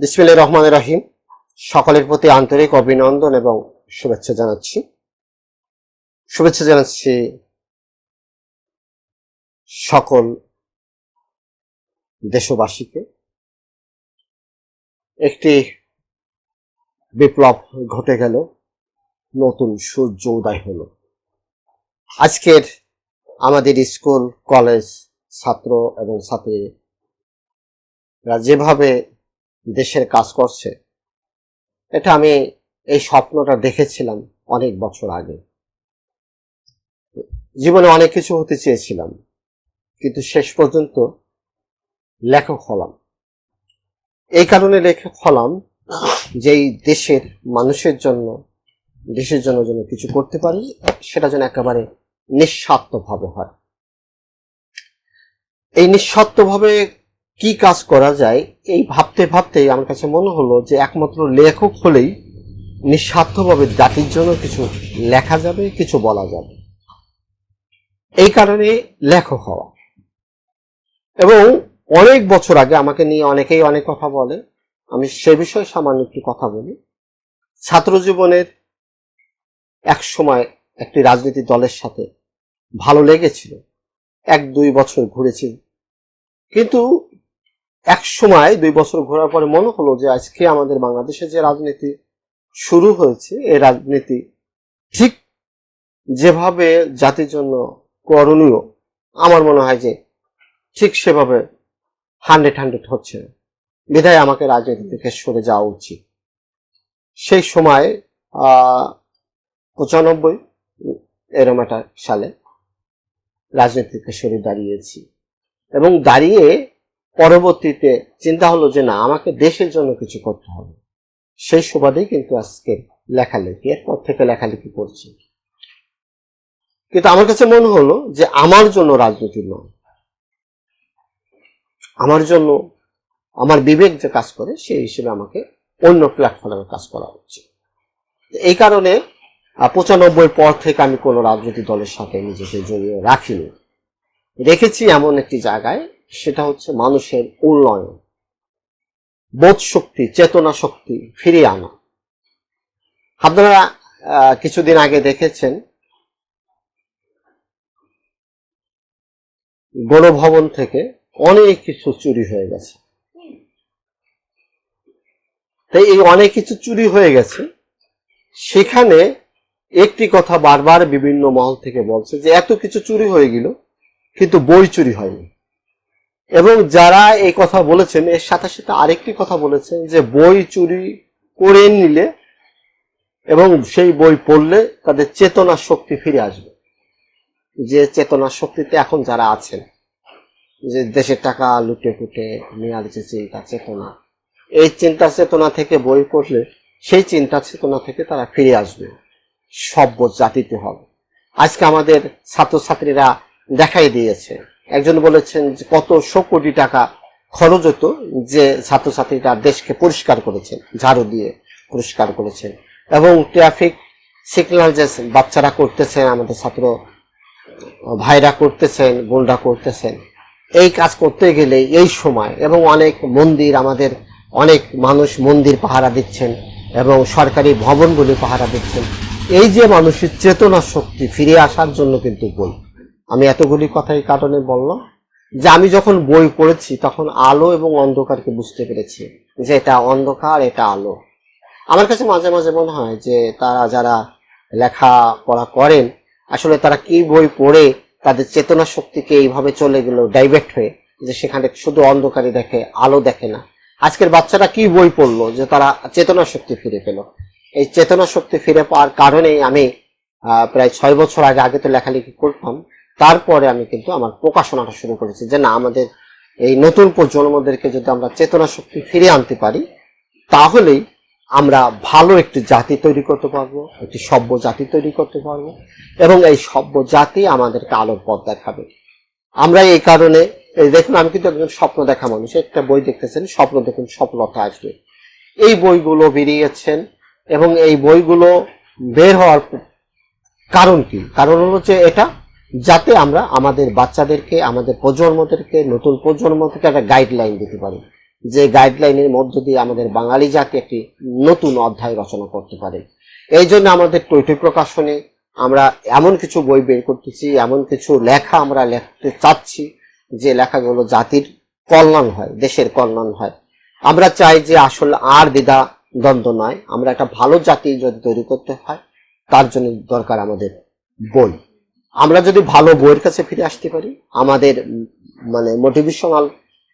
বিসমিল্লাহ রহমান রাহিম। সকলের প্রতি আন্তরিক অভিনন্দন এবং শুভেচ্ছা জানাচ্ছি। শুভেচ্ছা জানাচ্ছি সকল দেশবাসীকে। একটি বিপ্লব ঘটে গেল, নতুন সূর্য উদয় হলো। আজকের আমাদের স্কুল, কলেজ, ছাত্র এবং ছাত্রীরা যেভাবে দেশের কাজ করছে। এটা আমি এই স্বপ্নটা দেখেছিলাম অনেক বছর আগে। জীবনে অনেক কিছু হতে চেয়েছিলাম, কিন্তু শেষ পর্যন্ত লেখক হলাম। এই কারণে লেখক হলাম যে দেশের মানুষের জন্য, দেশের জন্য যেন কিছু করতে পারি, সেটা যেন একেবারে নিঃস্বার্থভাবে হয়। এই নিঃস্বার্থভাবে কি কাজ করা যায়, এই ভাবতে ভাবতেই আমার কাছে মনে হলো যে একমাত্র লেখক হলেই নিঃস্বার্থভাবে জাতির জন্য কিছু লেখা যাবে, কিছু বলা যাবে। এই কারণে লেখক হওয়া। এবং অনেক বছর আগে আমাকে নিয়ে অনেকেই অনেক কথা বলে, আমি সে বিষয়ে সামান্য একটু কথা বলি। ছাত্র জীবনের এক সময় একটি রাজনীতি দলের সাথে ভালো লেগেছিল, এক দুই বছর ঘুরেছি। কিন্তু এক সময় দুই বছর ঘোরার পরে মনে হলো যে আজকে আমাদের বাংলাদেশে যে রাজনীতি শুরু হয়েছে এই রাজনীতি ঠিক যেভাবে জাতির জন্য করণীয়, আমার মনে হয় যে ঠিক সেভাবে হান্ড্রেড হান্ড্রেড হচ্ছে না। বিধায় আমাকে রাজনীতি থেকে সরে যাওয়া উচিত সেই সময় পঁচানব্বই এরম একটা সালে রাজনীতি থেকে সরে দাঁড়িয়েছি এবং দাঁড়িয়ে পরবর্তীতে চিন্তা হলো যে না, আমাকে দেশের জন্য কিছু করতে হবে। সেই সুবাদেই কিন্তু আজকে লেখালেখি, এরপর থেকে লেখালেখি করছি। কিন্তু আমার কাছে মনে হলো যে আমার জন্য রাজনীতি নয়। আমার জন্য, আমার বিবেক যে কাজ করে, সেই হিসেবে আমাকে অন্য প্ল্যাটফর্মে কাজ করা উচিত। এই কারণে পঁচানব্বই পর থেকে আমি কোনো রাজনৈতিক দলের সাথে নিজেকে জড়িয়ে রাখিনি। রেখেছি এমন একটি জায়গায় সেটা হচ্ছে মানুষের উন্নয়ন, বোধ শক্তি, চেতনা শক্তি ফিরিয়ে আনা। আপনারা কিছুদিন আগে দেখেছেন গণভবন থেকে অনেক কিছু চুরি হয়ে গেছে। তাই এই অনেক কিছু চুরি হয়ে গেছে। সেখানে একটি কথা বারবার বিভিন্ন মহল থেকে বলছে যে, এত কিছু চুরি হয়ে গেল, কিন্তু বই চুরি হয়নি। এবং যারা এই কথা বলেছেন, এর সাথে সাথে আরেকটি কথা বলেছেন যে বই চুরি করে নিলে এবং সেই বই পড়লে তাদের চেতনা শক্তি ফিরে আসবে। যে চেতনা শক্তিতে এখন যারা আছেন, যে দেশের টাকা লুটে ফুটে নেওয়ার যে চিন্তা, চেতনা, এই চিন্তা চেতনা থেকে বই পড়লে সেই চিন্তা চেতনা থেকে তারা ফিরে আসবে। সভ্য জাতিতে হবে। আজকে আমাদের ছাত্রছাত্রীরা দেখাই দিয়েছে একজন বলেছেন যে কত শো কোটি টাকা খরচ হতো যে ছাত্রছাত্রীরা দেশকে পরিষ্কার করেছেন, ঝাড়ু দিয়ে পরিষ্কার করেছেন। এবং ট্রাফিক সিগন্যাল যে বাচ্চারা করতেছেন, আমাদের ছাত্র ভাইরা করতেছেন, বোনরা করতেছেন, এই কাজ করতে গেলে এই সময় এবং অনেক মন্দির আমাদের, অনেক মানুষ মন্দির পাহারা দিচ্ছেন এবং সরকারি ভবনগুলি পাহারা দিচ্ছেন। এই যে মানুষের চেতনা শক্তি ফিরে আসার জন্য কিন্তু বই আমি এতগুলি কথা এই কারণে বললাম যে আমি যখন বই পড়েছি, তখন আলো এবং অন্ধকারকে বুঝতে পেরেছি যে এটা অন্ধকার, এটা আলো। আমার কাছে মাঝে মাঝে মনে হয় যে তারা যারা লেখাপড়া করেন, আসলে তারা কি বই পড়ে, তাদের চেতনা শক্তিকে এইভাবে চলে গেল ডাইভার্ট হয়ে, যে সেখানে শুধু অন্ধকারে দেখে, আলো দেখে না। আজকের বাচ্চারা কি বই পড়ল যে তারা চেতনা শক্তি ফিরে পেল? এই চেতনা শক্তি ফিরে পাওয়ার কারণেই আমি প্রায় ছয় বছর আগে আগে তো লেখালেখি করতাম তারপরে আমি কিন্তু আমার প্রকাশনাটা শুরু করেছি যে না, আমাদের এই নতুন প্রজন্মদেরকে যদি আমরা চেতনা শক্তি ফিরে আনতে পারি, তাহলেই আমরা ভালো একটি জাতি তৈরি করতে পারব, একটি সভ্য জাতি তৈরি করতে পারব এবং এই সভ্য জাতি আমাদেরকে আলোর পথ দেখাবে। আমরা এই কারণে দেখুন, আমি কিন্তু একজন স্বপ্ন দেখা মানুষ, একটা বই দেখতেছেন, স্বপ্ন দেখুন, সফলতা আসবে। এই বইগুলো বেরিয়েছেন এবং এই বইগুলো বের হওয়ার কারণ কি? কারণ হলো যে এটা যাতে আমরা আমাদের বাচ্চাদেরকে, আমাদের প্রজন্মদেরকে, নতুন প্রজন্মদেরকে একটা গাইডলাইন দিতে পারি। যে গাইডলাইনের মধ্য দিয়ে আমাদের বাঙালি জাতি একটি নতুন অধ্যায় রচনা করতে পারে। এই জন্য আমাদের টৈটই প্রকাশনে আমরা এমন কিছু বই বের করতেছি, এমন কিছু লেখা আমরা লিখতে চাচ্ছি, যে লেখাগুলো জাতির কল্যাণ হয়, দেশের কল্যাণ হয়। আমরা চাই যে আসলে আর দ্বিধা দ্বন্দ্ব নয়, আমরা একটা ভালো জাতি যদি তৈরি করতে হয়, তার জন্য দরকার আমাদের বই। আমরা যদি ভালো বইয়ের কাছে ফিরে আসতে পারি, আমাদের মানে মোটিভেশনাল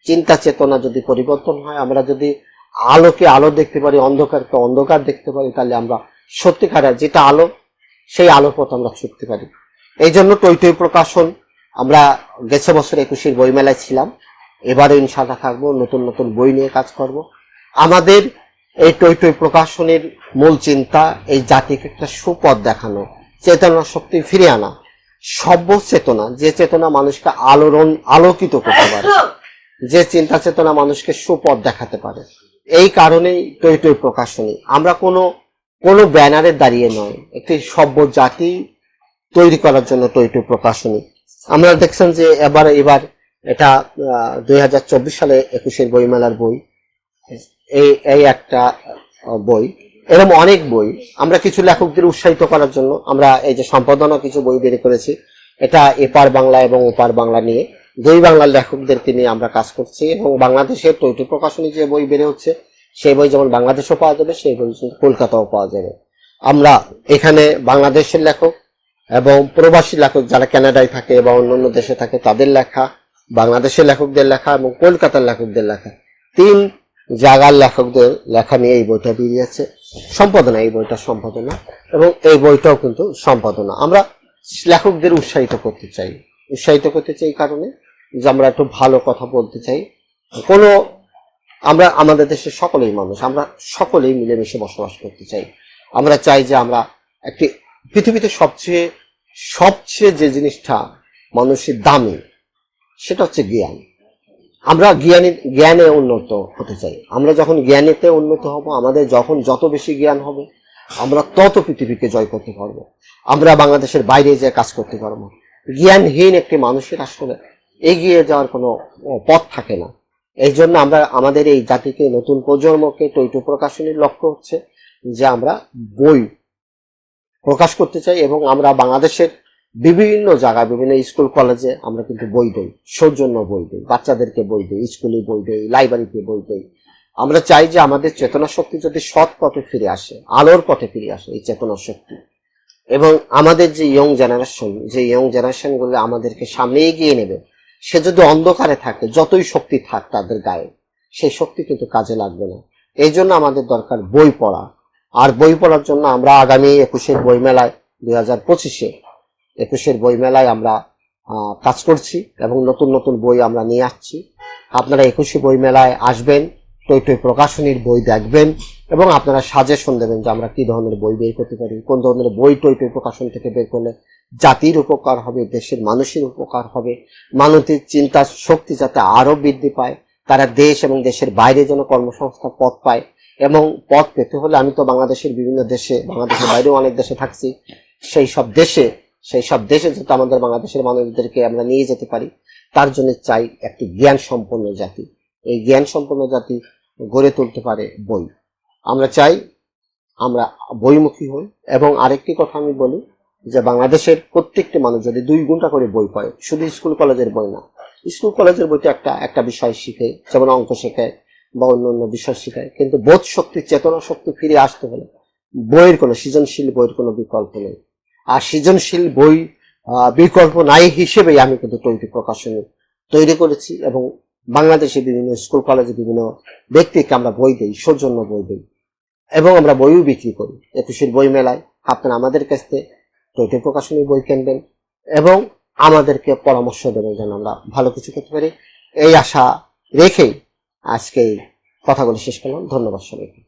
চিন্তা চেতনা যদি পরিবর্তন হয়, আমরা যদি আলোকে আলো দেখতে পারি, অন্ধকারকে অন্ধকার দেখতে পারি, তাহলে আমরা সত্যিকারের যেটা আলো, সেই আলোর পথ আমরা ছুটতে পারি। এই জন্য টৈটই প্রকাশন, আমরা গেছে বছর একুশের বইমেলায় ছিলাম। এবারে ইনশাল্লাহ থাকব, নতুন নতুন বই নিয়ে কাজ করব। আমাদের এই টৈটই প্রকাশনের মূল চিন্তা, এই জাতিকে একটা সুপথ দেখানো, চেতনা শক্তি ফিরে আনা। সভ্য চেতনা, যে চেতনা মানুষকে আলোড়ন আলোকিত করতে পারে, যে চিন্তা চেতনা মানুষকে সুপথ দেখাতে পারে। এই কারণেই টৈটই প্রকাশনী। আমরা কোনো কোনো ব্যানারে দাঁড়িয়ে নয়, একটি সভ্য জাতি তৈরি করার জন্য টৈটই প্রকাশনী। আমরা দেখছেন যে এবার এবার এটা দুই হাজার চব্বিশ সালে একুশের বইমেলার বই, এই এই একটা বই। এরকম অনেক বই। আমরা কিছু লেখকদের উৎসাহিত করার জন্য আমরা এই যে সম্পাদনা কিছু বই বের করেছি। এটা এপার বাংলা এবং ওপার বাংলা নিয়ে। দুই বাংলার লেখকদেরকে নিয়ে আমরা কাজ করছি এবং বাংলাদেশের টৈটি প্রকাশনী যে বই বেড়ে হচ্ছে, সেই বই যেমন বাংলাদেশেও পাওয়া যাবে, সেই বই কলকাতাও পাওয়া যাবে। আমরা এখানে বাংলাদেশের লেখক এবং প্রবাসী লেখক যারা কানাডায় থাকে বা অন্যান্য দেশে থাকে, তাদের লেখা, বাংলাদেশের লেখকদের লেখা এবং কলকাতার লেখকদের লেখা। তিন জায়গার লেখকদের লেখা নিয়ে এই বইটা বেরিয়েছে। সম্পাদনা, এই বইটা সম্পাদনা এবং এই বইটাও কিন্তু সম্পাদনা। আমরা লেখকদের উৎসাহিত করতে চাই। উৎসাহিত করতে চাই কারণে যে আমরা একটু ভালো কথা বলতে চাই। কোনো, আমরা, আমাদের দেশের সকলেই মানুষ, আমরা সকলেই মিলেমিশে বসবাস করতে চাই। আমরা চাই যে আমরা একটি, পৃথিবীতে সবচেয়ে সবচেয়ে যে জিনিসটা মানুষের দামি, সেটা হচ্ছে জ্ঞান। আমরা জ্ঞানী জ্ঞানে উন্নত হতে চাই। আমরা যখন জ্ঞানেতে উন্নত হব, আমাদের যখন যত বেশি জ্ঞান হবে, আমরা তত পৃথিবীকে জয় করতে পারব। আমরা বাংলাদেশের বাইরে যে কাজ করতে পারব। জ্ঞানহীন একটি মানুষের আসলে এগিয়ে যাওয়ার কোনো পথ থাকে না। এই জন্য আমরা, আমাদের এই জাতিকে, নতুন প্রজন্মকে টৈট প্রকাশনীর লক্ষ্য হচ্ছে যে আমরা বই প্রকাশ করতে চাই এবং আমরা বাংলাদেশের বিভিন্ন জায়গায়, বিভিন্ন স্কুল, কলেজে আমরা কিন্তু বই দিই, সৌজন্য বই দিই, বাচ্চাদেরকে বই দিই, স্কুলে বই দিই, লাইব্রেরিতে বই দিই। আমরা চাই যে আমাদের চেতনা শক্তি যদি সৎ পথে ফিরে আসে, আলোর পথে ফিরে আসে এই চেতনা শক্তি। এবং আমাদের যে ইয়ং জেনারেশন যে ইয়ং জেনারেশনগুলো আমাদেরকে সামনে এগিয়ে নেবে, সে যদি অন্ধকারে থাকে, যতই শক্তি থাক তাদের গায়ে, সেই শক্তি কিন্তু কাজে লাগবে না। এই জন্য আমাদের দরকার বই পড়া। আর বই পড়ার জন্য আমরা আগামী একুশের বই মেলায় দুই হাজার পঁচিশে একুশের বই মেলায় আমরা কাজ করছি এবং নতুন নতুন বই আমরা নিয়ে আসছি। আপনারা একুশে বই মেলায় আসবেন টই টই প্রকাশনীর বই দেখবেন এবং আপনারা সাজেশন দেবেন যে আমরা কি ধরনের বই বের করতে পারি, কোন ধরনের বই টই টই প্রকাশন থেকে বের করলে জাতির উপকার হবে, দেশের মানুষের উপকার হবে, মানুষের চিন্তা শক্তি যাতে আরও বৃদ্ধি পায়, তারা দেশ এবং দেশের বাইরে যেন কর্মসংস্থান পথ পায় এবং পথ পেতে হলে আমি তো বাংলাদেশের বিভিন্ন দেশে, বাংলাদেশের বাইরেও অনেক দেশে থাকছি, সেই সব দেশে সেই সব দেশে যাতে আমাদের বাংলাদেশের মানুষদেরকে আমরা নিয়ে যেতে পারি, তার জন্য চাই একটি জ্ঞান সম্পন্ন জাতি। এই জ্ঞান সম্পন্ন জাতি গড়ে তুলতে পারে বই। আমরা চাই আমরা বইমুখী হই। এবং আরেকটি কথা আমি বলি যে বাংলাদেশের প্রত্যেকটি মানুষ যদি দুই ঘণ্টা করে বই পড়ে, শুধু স্কুল কলেজের বই না, স্কুল কলেজের বইতে একটা একটা বিষয় শিখে, যেমন অঙ্ক শেখায় বা অন্য অন্য বিষয় শেখায়, কিন্তু বোধ শক্তি, চেতনা শক্তি ফিরে আসতে হলে বইয়ের কোনো সৃজনশীল বইয়ের কোনো বিকল্প নেই। আর সৃজনশীল বই বিকল্প নাই হিসেবেই আমি কিন্তু তৈরি প্রকাশনী তৈরি করেছি এবং বাংলাদেশে বিভিন্ন স্কুল, কলেজে বিভিন্ন ব্যক্তিকে আমরা বই দিই, সৌজন্য বই দিই এবং আমরা বইও বিক্রি করি। একুশের বই মেলায় আপনারা আমাদের কাছ থেকে তৈরি প্রকাশনী বই কিনবেন এবং আমাদেরকে পরামর্শ দেবেন যেন আমরা ভালো কিছু করতে পারি। এই আশা রেখেই আজকে কথাগুলো শেষ করলাম। ধন্যবাদ সবাইকে।